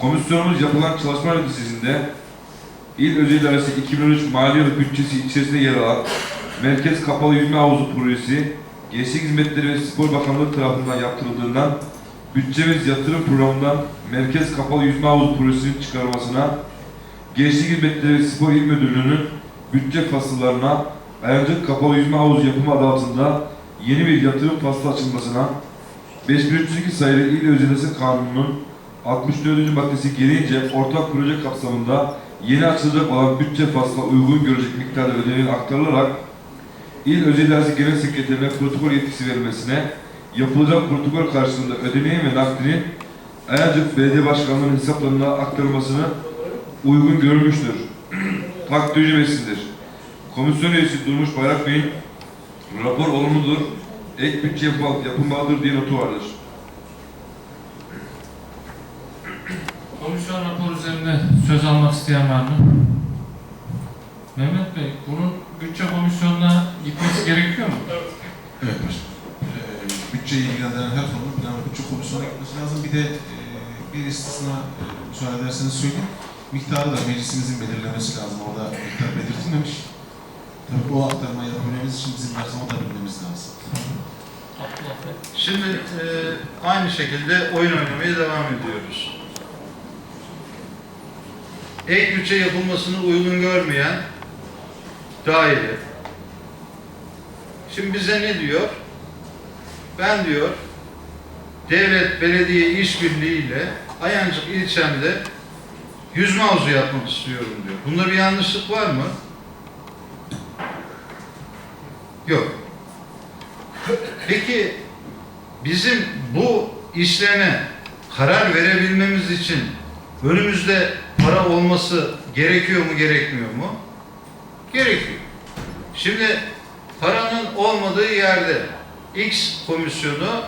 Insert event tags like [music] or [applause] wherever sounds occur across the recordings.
Komisyonumuz yapılan çalışma neticesinde İl Özel İdaresi 2013 mali yılı bütçesi içerisinde yer alan Merkez Kapalı Yüzme Havuzu Projesi Gençlik Hizmetleri ve Spor Bakanlığı tarafından yaptırıldığından bütçemiz yatırım programından Merkez Kapalı Yüzme Havuzu Projesi'nin çıkarılmasına Gençlik Hizmetleri ve Spor İl Müdürlüğü'nün bütçe fasıllarına Ayancık Kapalı Yüzme Havuzu yapımı adı altında yeni bir yatırım faslı açılmasına 5302 sayılı İl Özelesi Kanunu'nun 64. maddesi gereğince ortak proje kapsamında yeni açılacak olan bütçe fasla uygun görecek miktarda ödeneğin aktarılarak İl Özel İdaresi Genel Sekreterine protokol yetkisi verilmesine yapılacak protokol karşılığında ödeneğin ve nakdinin Ayancık Belediye Başkanlığı'nın hesaplarına aktarılmasını uygun görülmüştür. [clears throat] Takdir ücretsidir. Komisyon üyesi Durmuş Bayrak Bey'in rapor olumludur, ek bütçe yapı- yapılmalıdır diye notu vardır. Komisyon raporu üzerinde söz almak isteyen var mı? Mehmet Bey, bunun bütçe komisyonuna gitmesi gerekiyor mu? Evet başkanım. Ee, bütçeyi ilgilendiren her konunun ve bütçe komisyonuna gitmesi lazım. Bir de e, bir istisna e, müsaade ederseniz söyleyeyim. Miktarı da meclisimizin belirlemesi lazım. Orada miktar belirtilmemiş. Tabii o aktarma yapabilmemiz için bizim rakama da bilmemiz lazım. Şimdi e, aynı şekilde oyun oynamaya devam ediyoruz. Ek bütçe yapılmasını uygun görmeyen daire. Şimdi bize ne diyor? Ben diyor devlet belediye işbirliğiyle Ayancık ilçemde yüzme havuzu yapmak istiyorum diyor. Bunda bir yanlışlık var mı? Yok. Peki bizim bu işleme karar verebilmemiz için önümüzde para olması gerekiyor mu gerekmiyor mu? Gerekiyor. Şimdi paranın olmadığı yerde X komisyonu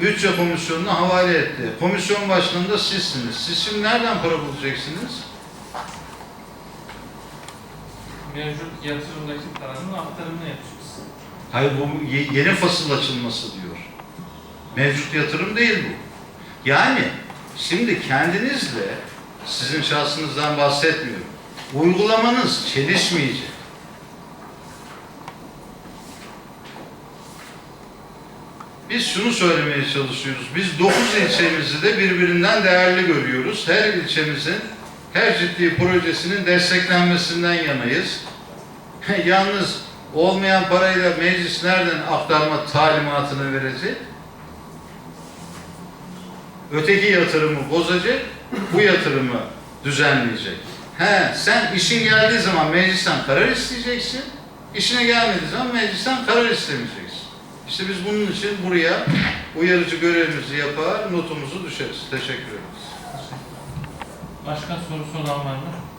bütçe komisyonuna havale etti. Komisyon başkanı da sizsiniz. Siz şimdi nereden para bulacaksınız? Mevcut yatırımdaki paranın aktarımını yapacağız. Hayır bu ye- yeni fasıl açılması diyor. Mevcut yatırım değil bu. Yani şimdi kendinizle sizin şahsınızdan bahsetmiyorum. Uygulamanız çelişmeyecek. Biz şunu söylemeye çalışıyoruz. Biz dokuz ilçemizi de birbirinden değerli görüyoruz. Her ilçemizin her ciddi projesinin desteklenmesinden yanayız. [laughs] Yalnız olmayan parayla meclis nereden aktarma talimatını verecek? Öteki yatırımı bozacak, bu yatırımı düzenleyecek. He, sen işin geldiği zaman meclisten karar isteyeceksin, işine gelmediği zaman meclisten karar istemeyeceksin. İşte biz bunun için buraya uyarıcı görevimizi yapar, notumuzu düşeriz. Teşekkür ederiz. Başka sorusu olan var mı?